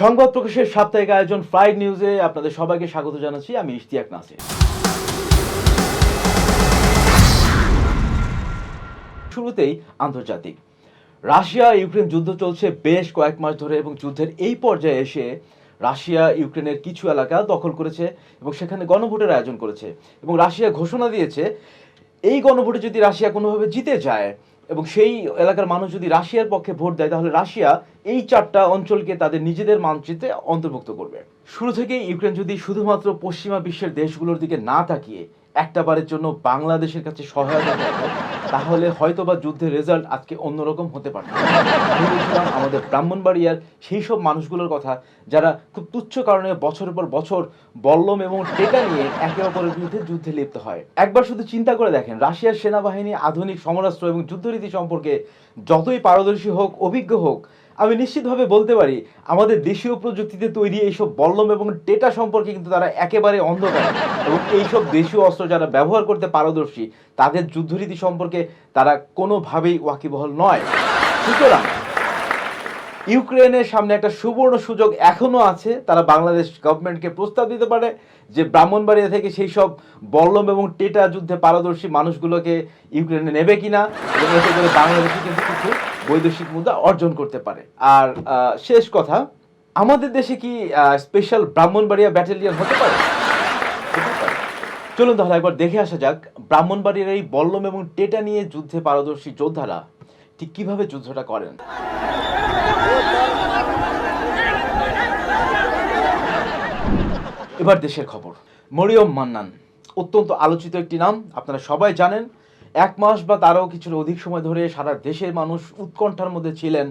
সংবাদ প্রকাশের সাপ্তাহিক আয়োজন ফ্রাইড নিউজে আপনাদের সবাইকে স্বাগত জানাচ্ছি। আমি ইশতিয়াক নাসির। শুরুতেই আন্তর্জাতিক। রাশিয়া, ইউক্রেন যুদ্ধ চলছে বেশ কয়েক মাস ধরে এবং যুদ্ধের এই পর্যায়ে এসে রাশিয়া, ইউক্রেনের কিছু এলাকা দখল করেছে এবং সেখানে গণভোটের আয়োজন করেছে এবং রাশিয়া ঘোষণা দিয়েছে, এই গণভোটে যদি রাশিয়া কোনোভাবে জিতে যায় এবং সেই এলাকার মানুষ যদি রাশিয়ার পক্ষে ভোট দেয়, তাহলে রাশিয়া এই চারটা অঞ্চলকে তাদের নিজেদের মানচিত্রে অন্তর্ভুক্ত করবে। শুরু থেকে ইউক্রেন যদি শুধুমাত্র পশ্চিমা বিশ্বের দেশগুলোর দিকে না তাকিয়ে একটাবারের জন্য বাংলাদেশের কাছে সহায়তা তাহলে হয়তোবা যুদ্ধের রেজাল্ট আজকে অন্যরকম হতে পারত আমাদের ব্রাহ্মণবাড়িয়ার সেই সব মানুষগুলোর কথা, যারা খুব তুচ্ছ কারণে বছরের পর বছর বল্লম এবং টেকা নিয়ে একে অপরের বিরুদ্ধে যুদ্ধে লিপ্ত হয়। একবার শুধু চিন্তা করে দেখেন, রাশিয়ার সেনাবাহিনী, আধুনিক সমরাস্ত্র এবং যুদ্ধরীতি সম্পর্কে যতই পারদর্শী হোক, অভিজ্ঞ হোক, আমি নিশ্চিতভাবে বলতে পারি, আমাদের দেশীয় প্রযুক্তিতে তৈরি এইসব বল্লম এবং টেটা সম্পর্কে কিন্তু তারা একেবারে অন্ধকার। এবং এইসব দেশীয় অস্ত্র যারা ব্যবহার করতে পারদর্শী, তাদের যুদ্ধরীতি সম্পর্কে তারা কোনোভাবেই ওয়াকিবহল নয়। সুতরাং ইউক্রেনের সামনে একটা সুবর্ণ সুযোগ এখনও আছে। তারা বাংলাদেশ গভর্নমেন্টকে প্রস্তাব দিতে পারে যে ব্রাহ্মণবাড়িয়া থেকে সেই সব বল্লম এবং টেটা যুদ্ধে পারদর্শী মানুষগুলোকে ইউক্রেনে নেবে কিনা এবং এতে করে বাংলাদেশে কিন্তু কিছু বৈদেশিক মুদ্রা অর্জন করতে পারে। আর শেষ কথা, আমাদের দেশে কি স্পেশাল ব্রাহ্মণবাড়িয়া ব্যাটালিয়ন হতে পারে। চলুন তাহলে একবার দেখে আসা যাক, ব্রাহ্মণবাড়িয়ার এই বল্লম এবং টেটা নিয়ে যুদ্ধে পারদর্শী যোদ্ধারা ঠিক কীভাবে যুদ্ধটা করেন? এবার দেশের খবর। মরিয়ম মান্নান, অত্যন্ত আলোচিত একটি নাম, আপনারা সবাই জানেন। এক মাস বা তারও কিছুর অধিক সময় ধরে সারা দেশের মানুষ উৎকণ্ঠার মধ্যে ছিলেন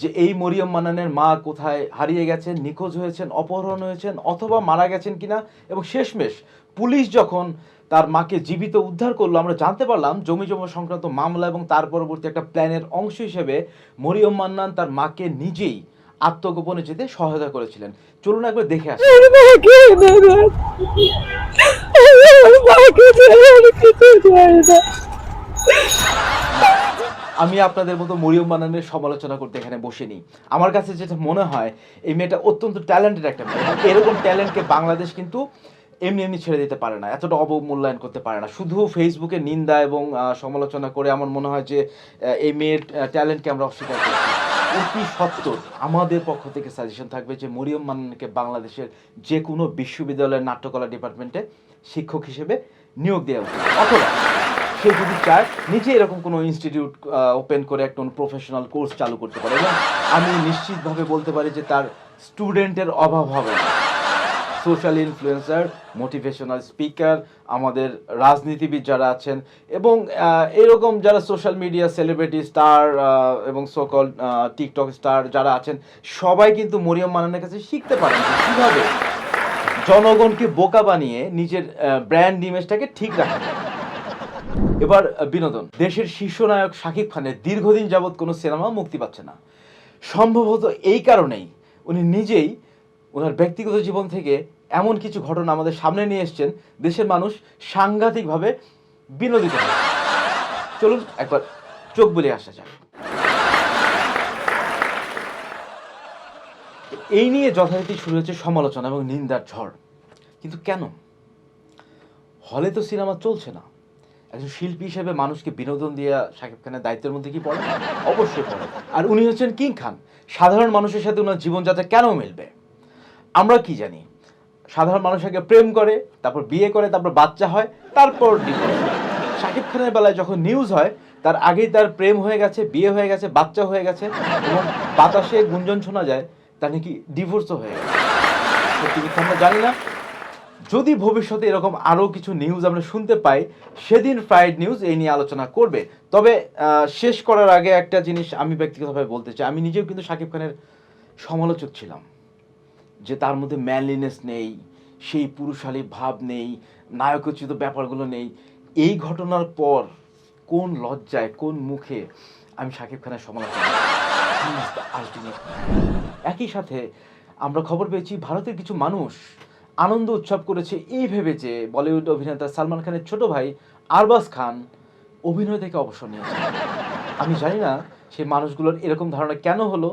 যে এই মরিয়ম মান্নানের মা কোথায় হারিয়ে গেছেন, নিখোঁজ হয়েছেন, অপহরণ হয়েছেন অথবা মারা গেছেন কিনা এবং শেষমেশ পুলিশ যখন তার মাকে জীবিত উদ্ধার করল। আমরা জানতে পারলাম জমি জমা সংক্রান্ত মামলা এবং তার পরবর্তী একটা প্ল্যানের অংশ হিসেবে মরিয়ম মান্নান তার মাকে নিজেই আত্মগোপনে যেতে সহায়তা করেছিলেন। চলুন একবার দেখে আসি। আমি আপনাদের মতো মরিয়ম বানানের সমালোচনা করতে এখানে বসিনি। আমার কাছে যেটা মনে হয় এই মেয়েটা অত্যন্ত ট্যালেন্টেড একটা মেয়ে। এরকম ট্যালেন্টকে বাংলাদেশ কিন্তু এমনি এমনি ছেড়ে দিতে পারে না, এতটা অবমূল্যায়ন করতে পারে না। শুধু ফেসবুকে নিন্দা এবং সমালোচনা করে আমার মনে হয় যে এই মেয়ের ট্যালেন্টকে আমরা অস্বীকার করছি। অতি সত্তর আমাদের পক্ষ থেকে সাজেশন থাকবে যে, মরিয়ম মান্নানকে বাংলাদেশের যে কোনো বিশ্ববিদ্যালয়ের নাট্যকলা ডিপার্টমেন্টে শিক্ষক হিসেবে নিয়োগ দেওয়া উচিত। অথবা সে যদি চায়, নিজে এরকম কোনো ইনস্টিটিউট ওপেন করে একটা প্রফেশনাল কোর্স চালু করতে পারে। এবং আমি নিশ্চিতভাবে বলতে পারি যে, তার স্টুডেন্টের অভাব হবে না। সোশ্যাল ইনফ্লুয়েন্সার মোটিভেশনাল স্পিকার আমাদের রাজনীতিবিদ যারা আছেন এবং এরকম যারা সোশ্যাল মিডিয়া সেলিব্রিটি স্টার এবং সকল টিকটক স্টার যারা আছেন, সবাই কিন্তু মরিয়ম মানানের কাছে শিখতে পারেন কীভাবে জনগণকে বোকা বানিয়ে নিজের ব্র্যান্ড ইমেজটাকে ঠিক রাখা। এবার বিনোদন দেশের শীর্ষ নায়ক শাকিব খানের দীর্ঘদিন যাবৎ কোনো সিনেমা মুক্তি পাচ্ছে না সম্ভবত এই কারণেই উনি নিজেই ওনার ব্যক্তিগত জীবন থেকে এমন কিছু ঘটনা আমাদের সামনে নিয়ে এসছেন। দেশের মানুষ সাংঘাতিকভাবে বিনোদিত চলুন, একবার চোখ বলে আসা যাক। এই নিয়ে যথারীতি শুরু হয়েছে সমালোচনা এবং নিন্দার ঝড়। কিন্তু কেন? হলে তো সিনেমা চলছে না। একজন শিল্পী হিসেবে মানুষকে বিনোদন দিয়ে শাকিব খানের দায়িত্বের মধ্যে কি পড়ে? অবশ্যই পড়ে। আর উনি হচ্ছেন কিং খান। সাধারণ মানুষের সাথে ওনার জীবনযাত্রা কেন মিলবে? আমরা কি জানি? সাধারণ মানুষ প্রেম করে, তারপর বিয়ে করে, তারপর বাচ্চা হয়, তারপর হয়। শাকিব খানের বেলায় যখন নিউজ হয়, তার আগেই তার প্রেম হয়ে গেছে, বিয়ে হয়ে গেছে, বাচ্চা হয়ে গেছে, এবং বাতাসে গুঞ্জন শোনা যায় তা নাকি ডিভোর্সও হয়ে গেছে। সত্যি আমরা জানি না? যদি ভবিষ্যতে এরকম আরও কিছু নিউজ আমরা শুনতে পাই, সেদিন ফ্রাইড নিউজ এই নিয়ে আলোচনা করবে। তবে শেষ করার আগে একটা জিনিস আমি ব্যক্তিগতভাবে বলতে চাই। আমি নিজেও কিন্তু শাকিব খানের সমালোচক ছিলাম। যে তার মধ্যে ম্যানলিনেস নেই, সেই পুরুষালী ভাব নেই, নায়কোচিত ব্যাপারগুলো নেই, এই ঘটনার পর কোন লজ্জায়, কোন মুখে আমি শাকিব খানের সমালোচনা একই সাথে আমরা খবর পেয়েছি, ভারতের কিছু মানুষ আনন্দ উৎসব করেছে এই ভেবে যে বলিউড অভিনেতা সালমান খানের ছোট ভাই আরবাজ খান অভিনয় থেকে অবসর নিয়েছে। আমি জানি না সেই মানুষগুলোর এরকম ধারণা কেন হলো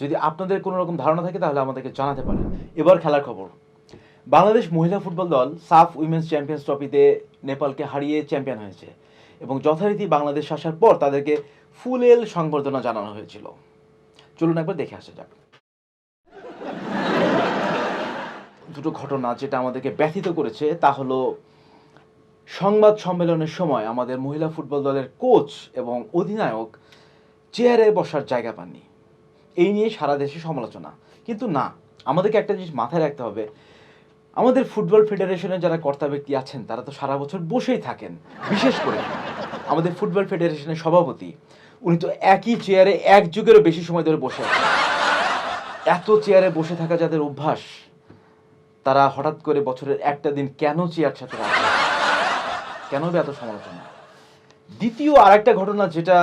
যদি আপনাদের কোনো রকম ধারণা থাকে, তাহলে আমাদেরকে জানাতে পারেন। এবার খেলার খবর। বাংলাদেশ মহিলা ফুটবল দল সাফ উইমেন্স চ্যাম্পিয়ন্স ট্রফিতে নেপালকে হারিয়ে চ্যাম্পিয়ন হয়েছে এবং যথারীতি বাংলাদেশ আসার পর তাদেরকে ফুলেল সংবর্ধনা জানানো হয়েছিল। চলুন একবার দেখে আসা যাক। দুটো ঘটনা যেটা আমাদেরকে ব্যথিত করেছে, তা হলো সংবাদ সম্মেলনের সময় আমাদের মহিলা ফুটবল দলের কোচ এবং অধিনায়ক চেয়ারে বসার জায়গা পাননি। এই নিয়ে সারা দেশে সমালোচনা। কিন্তু না, আমাদেরকে একটা জিনিস মাথায় রাখতে হবে। আমাদের ফুটবল ফেডারেশনের যারা কর্তা ব্যক্তি আছেন, তারা তো সারা বছর বসেই থাকেন, বিশেষ করে। আমাদের ফুটবল ফেডারেশনের সভাপতি, উনি তো একই চেয়ারে এক যুগেরও বেশি সময় ধরে বসে আছেন। এত চেয়ারে বসে থাকা যাদের অভ্যাস, তারা হঠাৎ করে বছরের একটা দিন কেন চেয়ার সাথে রাখে কেন এত সমালোচনা? দ্বিতীয় আরেকটা ঘটনা যেটা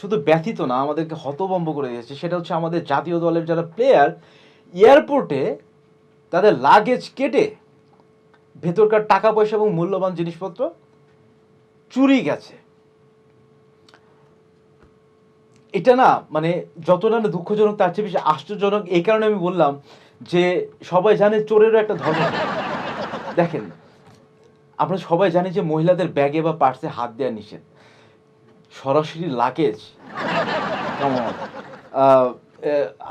শুধু ব্যথিত না, আমাদেরকে হতভম্ব করে দিয়েছে। সেটা হচ্ছে আমাদের জাতীয় দলের যারা প্লেয়ার এয়ারপোর্টে তাদের লাগেজ কেটে ভেতরকার টাকা পয়সা এবং মূল্যবান জিনিসপত্র চুরি গেছে। এটা না মানে যতটা না দুঃখজনক, তার চেয়ে বেশি আশ্চর্যজনক। এই কারণে আমি বললাম যে সবাই জানে চোরেরও একটা ধর্ম দেখেন, আমরা সবাই জানি যে মহিলাদের ব্যাগে বা পার্সে হাত দেওয়া নিষেধ। সরাসরি লাগেজ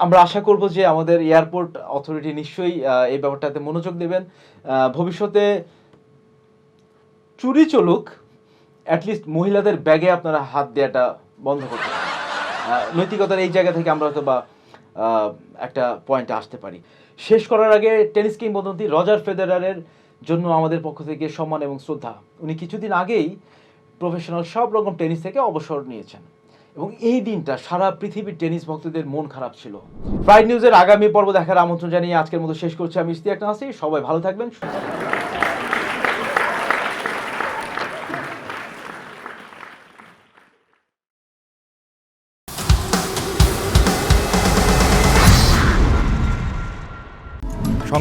আমরা আশা করব যে আমাদের এয়ারপোর্ট অথরিটি নিশ্চয়ই এই ব্যাপারটাতে মনোযোগ দেবেন। ভবিষ্যতে চুরি চলুক অ্যাটলিস্ট মহিলাদের ব্যাগে আপনারা হাত দেওয়াটা বন্ধ করতে নৈতিকতার এই জায়গা থেকে আমরা হয়তো বা একটা পয়েন্টে আসতে পারি। শেষ করার আগে টেনিস কিংবদন্তি রজার ফেদেরারের জন্য আমাদের পক্ষ থেকে সম্মান এবং শ্রদ্ধা। উনি কিছুদিন আগেই প্রফেশনাল সব রকম টেনিস থেকে অবসর নিয়েছেন। এবং এই দিনটা সারা পৃথিবীর টেনিস ভক্তদের মন খারাপ ছিল। ফ্রাইড নিউজের আগামী পর্ব দেখার আমন্ত্রণ জানিয়ে আজকের মতো শেষ করছি। আমি ইস্তিয়াক নাসি সবাই ভালো থাকবেন থাকবেন।